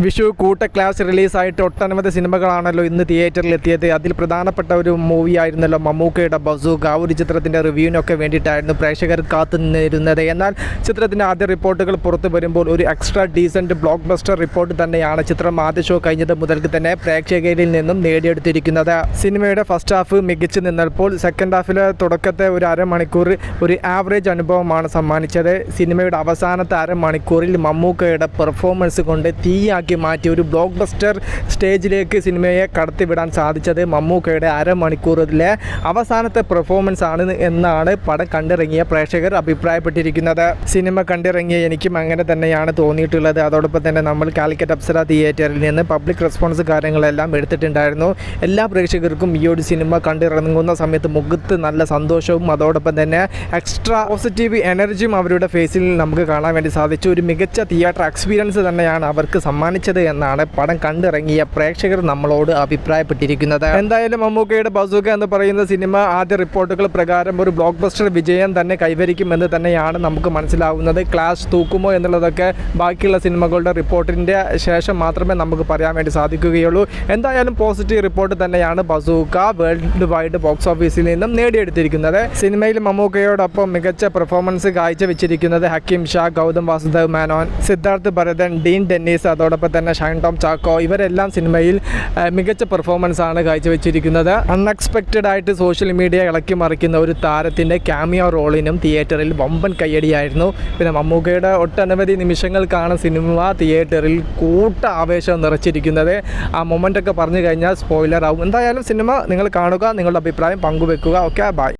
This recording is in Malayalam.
വിഷു കൂട്ട ക്ലാസ് റിലീസായിട്ട് ഒട്ടനവധി സിനിമകളാണല്ലോ ഇന്ന് തിയേറ്ററിൽ എത്തിയത് അതിൽ പ്രധാനപ്പെട്ട ഒരു മൂവി ആയിരുന്നല്ലോ മമ്മൂക്കയുടെ ബസൂക്ക ആ ഒരു ചിത്രത്തിന്റെ റിവ്യൂവിനൊക്കെ വേണ്ടിയിട്ടായിരുന്നു പ്രേക്ഷകർ കാത്തു നിന്നിരുന്നത് എന്നാൽ ചിത്രത്തിന്റെ ആദ്യ റിപ്പോർട്ടുകൾ പുറത്തു വരുമ്പോൾ ഒരു extra decent blockbuster report തന്നെയാണ് ചിത്രം ആദ്യ ഷോ കഴിഞ്ഞത് മുതൽക്ക് തന്നെ പ്രേക്ഷകരിൽ നിന്നും നേടിയെടുത്തിരിക്കുന്നത്. സിനിമയുടെ ഫസ്റ്റ് ഹാഫ് മികച്ചു നിന്നപ്പോൾ സെക്കൻഡ് ഹാഫിലെ തുടക്കത്തെ ഒരു അരമണിക്കൂർ ഒരു ആവറേജ് അനുഭവമാണ് സമ്മാനിച്ചത്. സിനിമയുടെ അവസാനത്തെ അരമണിക്കൂറിൽ മമ്മൂക്കയുടെ പെർഫോമൻസ് കൊണ്ട് തീയാക്കി മാറ്റി ഒരു ബ്ലോക്ക് ബസ്റ്റർ സ്റ്റേജിലേക്ക് സിനിമയെ കടത്തിവിടാൻ സാധിച്ചത് മമ്മൂക്കയുടെ അരമണിക്കൂറിലെ അവസാനത്തെ പെർഫോമൻസ് ആണ് എന്നാണ് പടം കണ്ടിറങ്ങിയ പ്രേക്ഷകർ അഭിപ്രായപ്പെട്ടിരിക്കുന്നത്. സിനിമ കണ്ടിറങ്ങിയ എനിക്കും അങ്ങനെ തന്നെയാണ് തോന്നിയിട്ടുള്ളത്. അതോടൊപ്പം തന്നെ നമ്മൾ കാലിക്കറ്റ് അപ്സര തിയേറ്ററിൽ നിന്ന് പബ്ലിക് റെസ്പോൺസ് കാര്യങ്ങളെല്ലാം എടുത്തിട്ടുണ്ടായിരുന്നു. എല്ലാ പ്രേക്ഷകർക്കും ഈ ഒരു സിനിമ കണ്ടിറങ്ങുന്ന സമയത്ത് മുഖത്ത് നല്ല സന്തോഷവും അതോടൊപ്പം തന്നെ എക്സ്ട്രാ പോസിറ്റീവ് എനർജിയും അവരുടെ ഫേസിൽ നമുക്ക് കാണാൻ വേണ്ടി സാധിച്ചു. ഒരു മികച്ച തിയേറ്റർ എക്സ്പീരിയൻസ് തന്നെയാണ് അവർക്ക് സമ്മാനിച്ചത് എന്നാണ് പടം കണ്ടിറങ്ങിയ പ്രേക്ഷകർ നമ്മളോട് അഭിപ്രായപ്പെട്ടിരിക്കുന്നത്. എന്തായാലും മമ്മൂക്കയുടെ ബസൂക്ക എന്ന് പറയുന്ന സിനിമ ആദ്യ റിപ്പോർട്ടുകൾ പ്രകാരം ഒരു ബ്ലോക്ക് ബസ്റ്റർ വിജയം തന്നെ കൈവരിക്കുമെന്ന് തന്നെയാണ് നമുക്ക് മനസ്സിലാവുന്നത്. ക്ലാസ് തൂക്കുമോ എന്നുള്ളതൊക്കെ ബാക്കിയുള്ള സിനിമകളുടെ റിപ്പോർട്ടിന്റെ ശേഷം മാത്രമേ നമുക്ക് പറയാൻ വേണ്ടി സാധിക്കുകയുള്ളൂ. എന്തായാലും പോസിറ്റീവ് റിപ്പോർട്ട് തന്നെയാണ് ബസൂക്ക വേൾഡ് വൈഡ് ബോക്സ് ഓഫീസിൽ നിന്നും നേടിയെടുത്തിരിക്കുന്നത്. സിനിമയിൽ മമ്മൂക്കയോടൊപ്പം മികച്ച പെർഫോമൻസ് കാഴ്ചവെച്ചിരിക്കുന്നത് ഹക്കിം ഷാ ഗൗതം വാസുദേവ് മേനോൻ സിദ്ധാർത്ഥ് ഭരതൻ ഡീൻ ഡെന്നീസ് അതോടൊപ്പം തന്നെ ഷൈൻ ടോം ചാക്കോ ഇവരെല്ലാം സിനിമയിൽ മികച്ച പെർഫോമൻസ് ആണ് കാഴ്ചവെച്ചിരിക്കുന്നത്. അൺഎക്സ്പെക്റ്റഡ് ആയിട്ട് സോഷ്യൽ മീഡിയ ഇളക്കി മറിക്കുന്ന ഒരു താരത്തിന്റെ ക്യാമിയോ റോളിനും തിയേറ്ററിൽ വമ്പൻ കയ്യടിയായിരുന്നു. പിന്നെ മമ്മൂക്കയുടെ ഒട്ടനവധി നിമിഷങ്ങൾക്കാണ് സിനിമ തിയേറ്ററിൽ കൂട്ട ആവേശം നിറച്ചിരിക്കുന്നത്. ആ മൊമെന്റ് ഒക്കെ പറഞ്ഞു കഴിഞ്ഞാൽ സ്പോയിലർ ആവും. എന്തായാലും സിനിമ നിങ്ങൾ കാണുക നിങ്ങളുടെ അഭിപ്രായം പങ്കുവെക്കുക. Okay bye